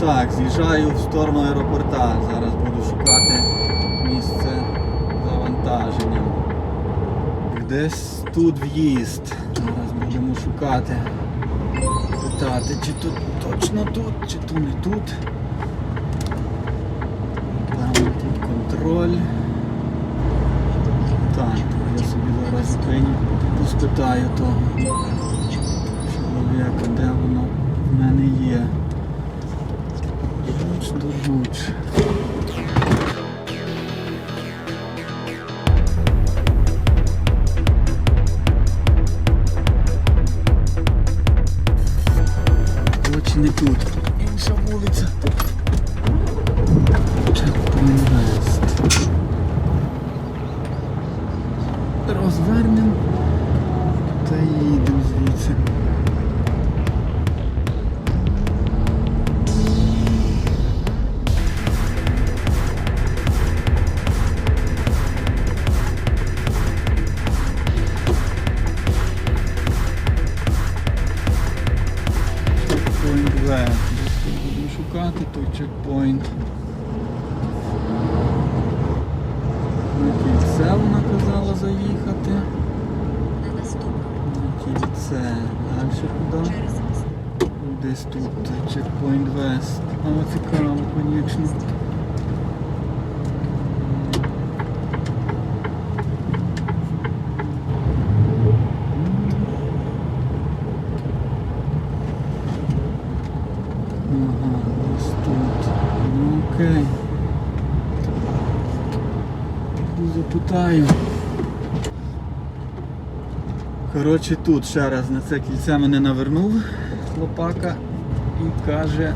Так, з'їжджаю в сторону аеропорта. Зараз буду шукати місце завантаження. Десь тут в'їзд. Зараз будемо шукати. Питати, чи тут точно тут, чи то не тут. Там тут контроль. Так, я собі зараз зупиню, поспитаю того чоловіка, де воно в мене є. Руч до руч. Очі не тут. Інша вулиця. West. Будемо шукати той чекпоінт. На вона казала заїхати. На кільце. Далі куди? через. Десь тут чекпоінт Вест. А цікаво, звісно. Ага, ось тут. Ну окей. Запитаю. Коротше, тут ще раз на це кільце мене навернув хлопака і каже,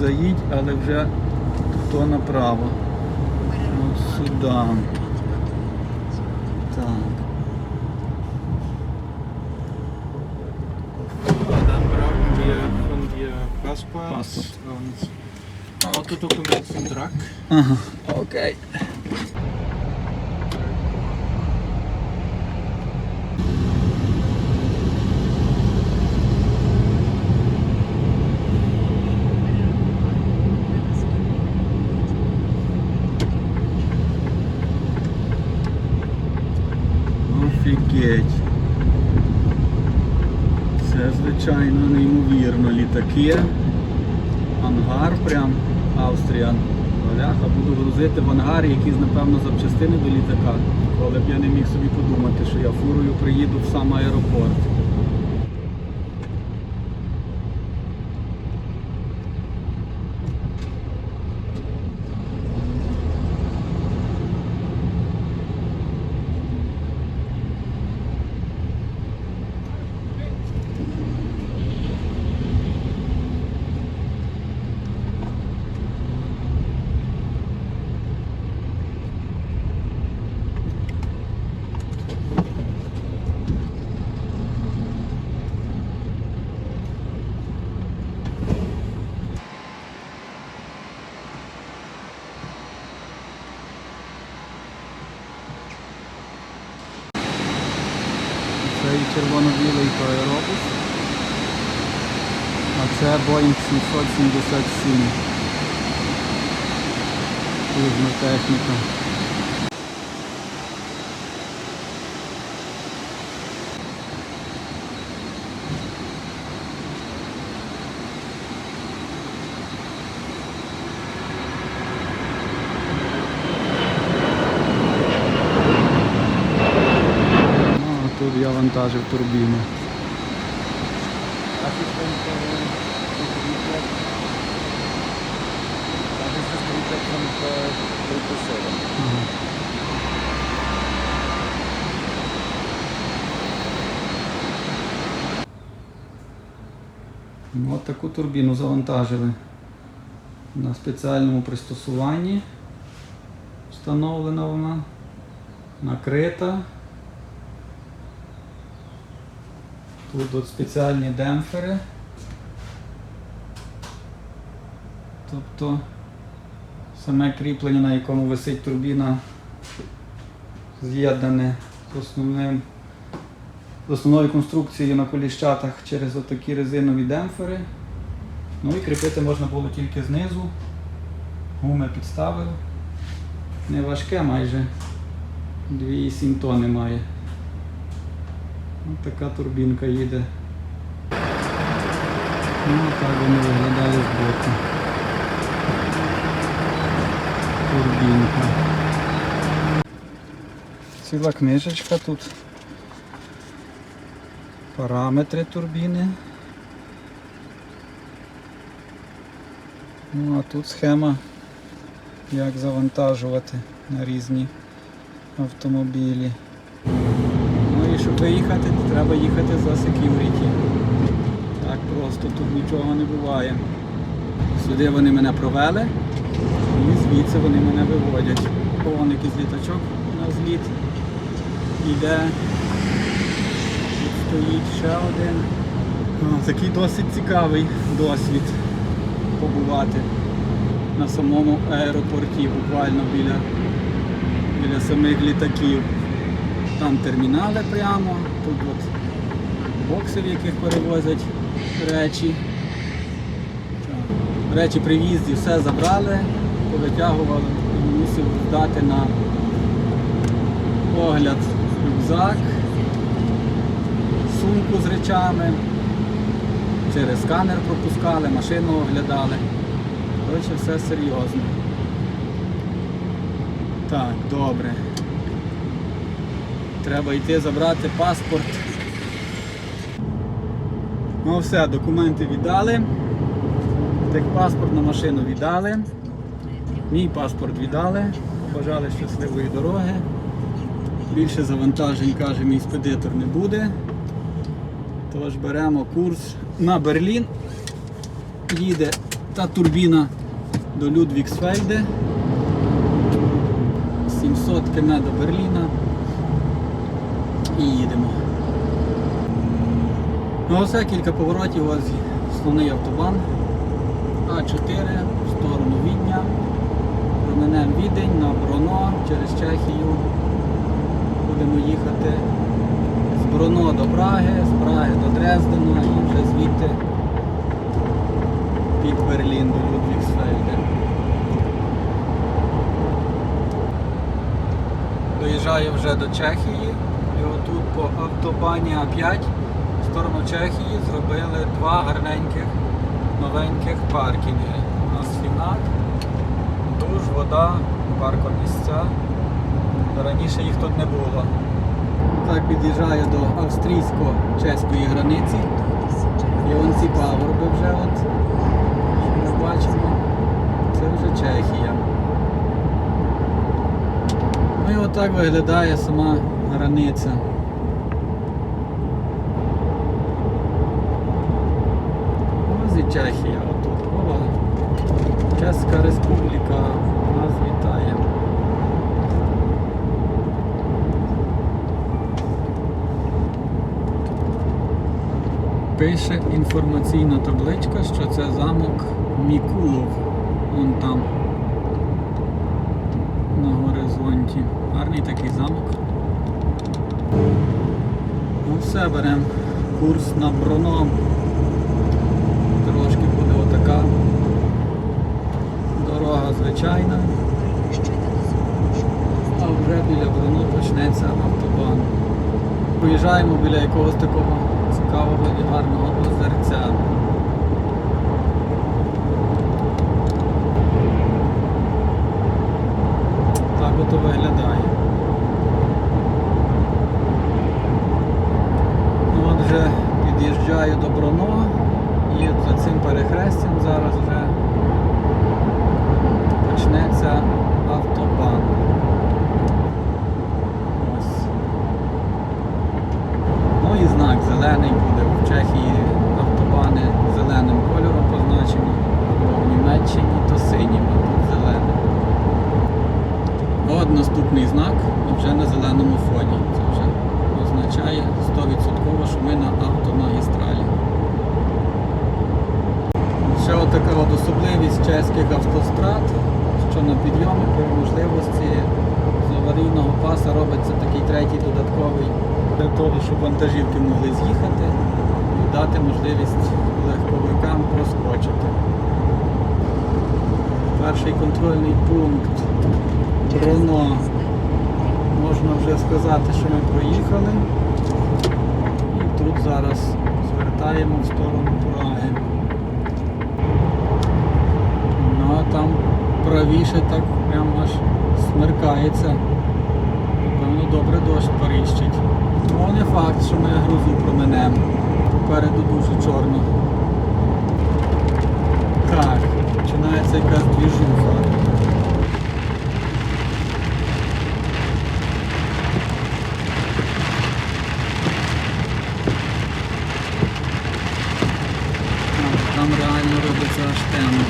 заїдь, але вже то направо. От сюди. Так. Dann Autodokument vom Truck. Ага, окей. Офігеть. Це звичайно неймовірно. Літаки. Ангар прям Австрія. Валяха, буду грузити в ангарі якісь, напевно, запчастини до літака. але б я не міг собі подумати, що я фурою приїду в сам аеропорт. Це і червоно-білий аеробус. А це Boeing 777. Плужна техніка. Ну, а тут я вантажив турбіну. Ага. Ну, От таку турбіну завантажили на спеціальному пристосуванні. Встановлена вона, накрита. Тут от спеціальні демпфери. Тобто саме кріплення, на якому висить турбіна, з'єднане з основним з основною конструкцією на коліщатах через отакі резинові демпфери. Ну і кріпити можна було тільки знизу. Гуми підставив. Не важке майже. 2,7 тонни має. Ось така турбінка їде. Ну, так вони виглядали збоку. Турбінка. Ціла книжечка тут. Параметри турбіни. Ну а тут схема, як завантажувати на різні автомобілі. Ну виїхати, то треба їхати за security. Так просто тут нічого не буває. Сюди вони мене провели і звідси вони мене виводять. Вон якийсь літачок на зліт іде. Тут стоїть ще один. О, такий досить цікавий досвід побувати на самому аеропорті, буквально біля, біля самих літаків. Там термінали прямо, тут от бокси, в яких перевозять речі. Речі при в'їзді все забрали, повитягували, мусив здати на огляд рюкзак, сумку з речами, через сканер пропускали, машину оглядали. Коротше, все серйозно. Так, добре. Треба йти забрати паспорт. Ну все, документи віддали. Техпаспорт на машину віддали. Мій паспорт віддали. Бажали щасливої дороги. Більше завантажень, каже, мій спедитор не буде. Тож беремо курс на Берлін. Їде та турбіна до Людвіксфельде. 700 км до Берліна. І їдемо. Ну ось кілька поворотів, ось основний автобан. А4 в сторону Відня. Проминемо Відень на Броно через Чехію. Будемо їхати з Броно до Праги, з Праги до Дрездена і вже звідти під Берлін до Людвігсфельда. Доїжджаю вже до Чехії і отут по автобані А5 в сторону Чехії зробили два гарненьких новеньких паркінги. У нас фінат, душ, вода, паркомісця. Раніше їх тут не було. Так під'їжджаю до австрійсько-чеської границі. І вон ці пагорби вже от, ми бачимо. Це вже Чехія. Ну і отак виглядає сама границя. Ось і Чехія отут. Ова. Чеська республіка нас вітає. Пише інформаційна табличка, що це замок Мікулов. Вон там на горизонті. Гарний такий замок. Ну все, беремо курс на Броно. Трошки буде отака дорога звичайна, а вже біля Броно почнеться автобан. Поїжджаємо біля якогось такого цікавого і гарного озерця. Так ото виглядає. Ну от вже під'їжджаю до Броно і за цим перехрестям зараз вже почнеться автобан. Ось. Ну і знак зелений буде. В Чехії автобани зеленим кольором позначені, бо в Німеччині то синім, а тут зеленим. От наступний знак вже на зеленому фоні. Означає 100% що ми на автомагістралі. Ще отака от особливість чеських автострад, що на підйомі при можливості з аварійного паса робиться такий третій додатковий для того, щоб вантажівки могли з'їхати і дати можливість легковикам проскочити. Перший контрольний пункт. Брно. Можна вже сказати, що ми проїхали. І тут зараз звертаємо в сторону Праги. Ну а там правіше так прям аж смеркається. Напевно, добре дощ поріщить. Ну, не факт, що ми грузу променемо. Попереду дуже чорно. Так, починається якась двіжуха. Там, там реально робиться аж темно.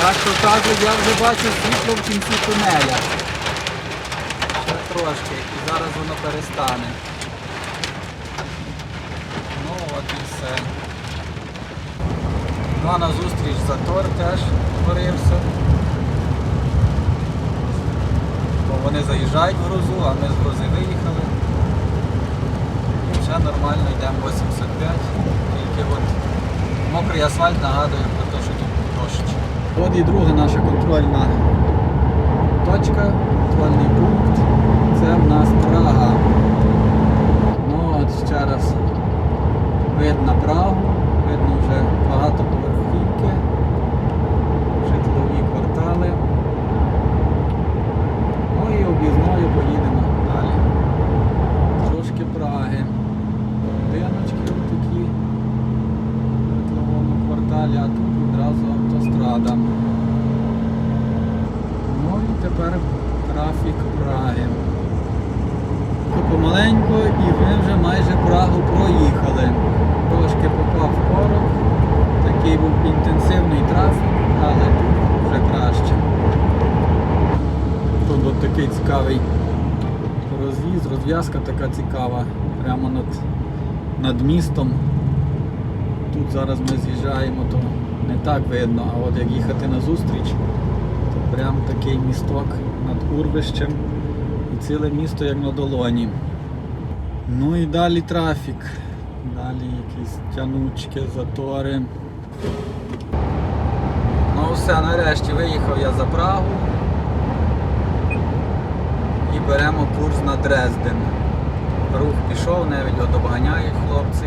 Так що кажуть, я вже бачу світло в кінці тунеля. Ще трошки, і зараз воно перестане. Ну от і все. Ну а на зустріч затор теж творився. Бо вони заїжджають в грузу, а ми з грузи виїхали. І вже нормально йдемо 85. Тільки от мокрий асфальт нагадує про те, що тут дощ. От і друга наша контрольна точка, контрольний пункт. Це в нас Прага. Ну от ще раз видно Прагу, видно вже багатоповерхівки, житлові квартали. Ну і об'їзною поїдемо далі. Трошки Праги. Будиночки такі в житловому кварталі, а тут одразу автострада. Ну і тепер трафік Праги. Помаленько і ми вже майже Прагу проїхали. Трошки попав в корок, такий був інтенсивний трафік, але тут вже краще. Тут от такий цікавий розвіз, розв'язка така цікава, прямо над, над містом. Тут зараз ми з'їжджаємо, то не так видно, а от як їхати на зустріч, то прям такий місток над урвищем і ціле місто як на долоні. Ну і далі трафік. Далі якісь тянучки, затори. Ну все, нарешті виїхав я за Прагу і беремо курс на Дрезден. Рух пішов, навіть його доганяють хлопці.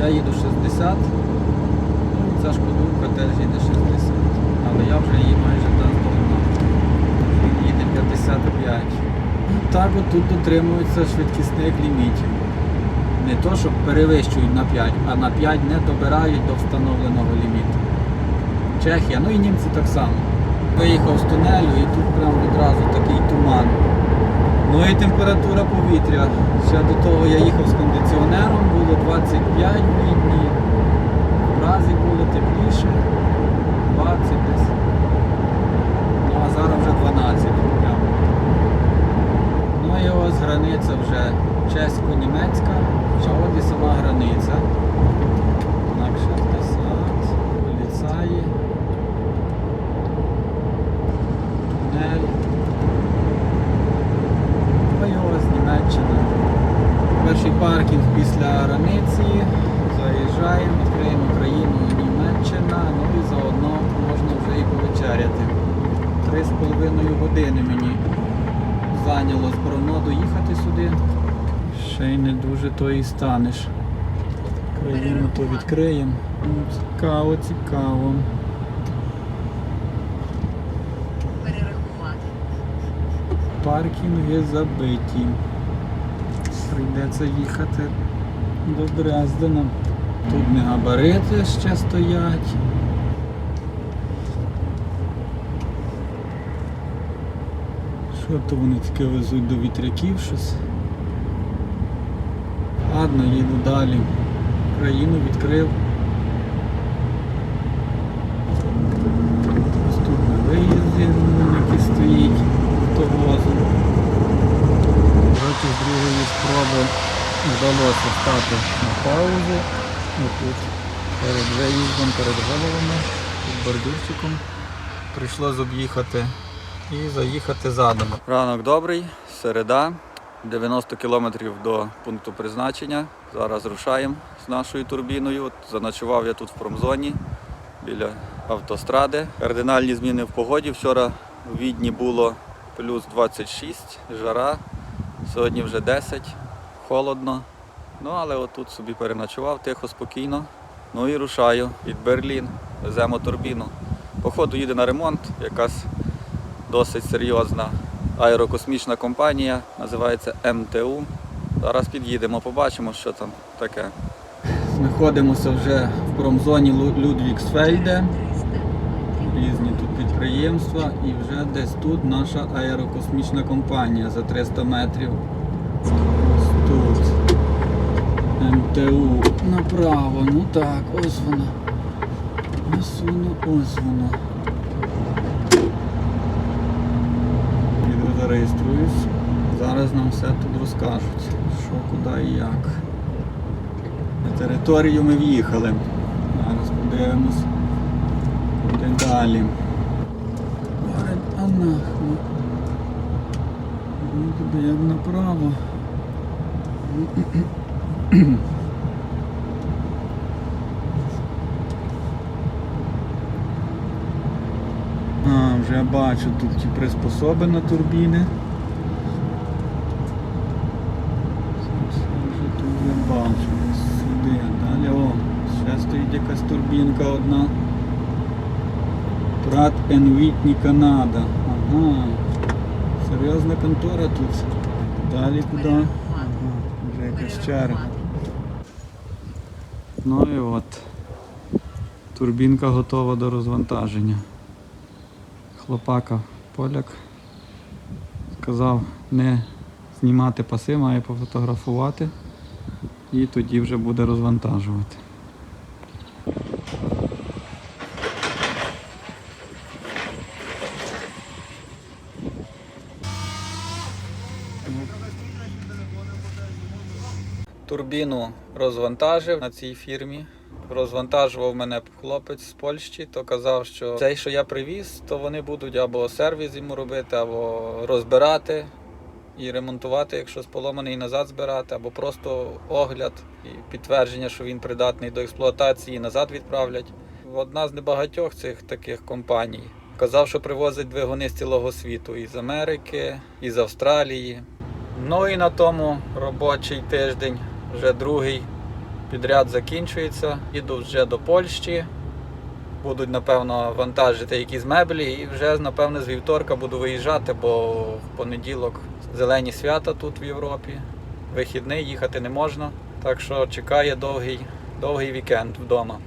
Я їду 60, ну, ця шкодувка теж їде 60, але я вже її майже доздогнав. Він їде 55. Ну, Так от тут дотримуються швидкісних лімітів. Не то, що перевищують на 5, а на 5 не добирають до встановленого ліміту. Чехія, ну і німці так само. Виїхав з тунелю і тут прям відразу такий туман. Ну і температура повітря. Ще до того я їхав з кондиціонером, було 25 в літні. В Празі було тепліше, 20 десь. Ну а зараз вже 12 прямо. Ну і ось границя вже чесько-німецька, ще от і сама границя. Так, 60, поліцаї. Тунель. Ну і ось Німеччина. Перший паркінг після границі. Заїжджаємо, відкриємо країну Німеччина, ну і заодно можна вже і повечеряти. Три з половиною години мені Брно доїхати сюди. Ще й не дуже то і станеш. Країну то відкриємо. Ну, Цікаво, цікаво. Перерахувати. паркінги забиті. Прийдеться їхати до Дрездена. Тут не габарити ще стоять. То вони таке везуть до вітряків щось? Ладно, їду далі. Країну відкрив. Ось тут на виїзді, стоїть автовозом. З другої спроби вдалося стати на паузу. Отут перед виїздом, перед головами, під бордюрчиком. Прийшлось об'їхати і заїхати задом. Ранок добрий, середа. 90 кілометрів до пункту призначення. Зараз рушаємо з нашою турбіною. От заночував я тут в промзоні біля автостради. Кардинальні зміни в погоді. Вчора в Відні було плюс 26, жара. Сьогодні вже 10, холодно. Ну, але отут собі переночував тихо, спокійно. Ну і рушаю під Берлін. Веземо турбіну. Походу їде на ремонт, якась досить серйозна аерокосмічна компанія, називається МТУ. Зараз під'їдемо, побачимо, що там таке. Знаходимося вже в промзоні Лу- Людвігсфельде. 300 метрів. Різні тут підприємства і вже десь тут наша аерокосмічна компанія за 300 метрів. Ось тут. МТУ направо. Ну так, ось воно. Ось воно, ось воно. Зареєструюсь. Зараз нам все тут розкажуть, що, куди і як. На територію ми в'їхали. Зараз подивимось. Куди далі? Говорить, туди як направо. Вже бачу тут ті приспособи на турбіни. Я бачу. Сюди, далі, о, ще стоїть якась турбінка одна. Pratt Whitney Канада. Ага. Серйозна контора тут. Далі куди? Ага, вже якась черга. Ну і от. Турбінка готова до розвантаження. Хлопака поляк сказав не знімати паси, має пофотографувати і тоді вже буде розвантажувати. Турбіну розвантажив на цій фірмі. Розвантажував мене хлопець з Польщі, то казав, що цей, що я привіз, то вони будуть або сервіс йому робити, або розбирати і ремонтувати, якщо поломаний, і назад збирати, або просто огляд і підтвердження, що він придатний до експлуатації, і назад відправлять. Одна з небагатьох цих таких компаній. Казав, що привозить двигуни з цілого світу із Америки, із Австралії. Ну і на тому робочий тиждень, вже другий підряд закінчується. Їду вже до Польщі. Будуть, напевно, вантажити якісь меблі і вже, напевно, з вівторка буду виїжджати, бо в понеділок зелені свята тут в Європі. Вихідний їхати не можна. Так що чекає довгий, довгий вікенд вдома.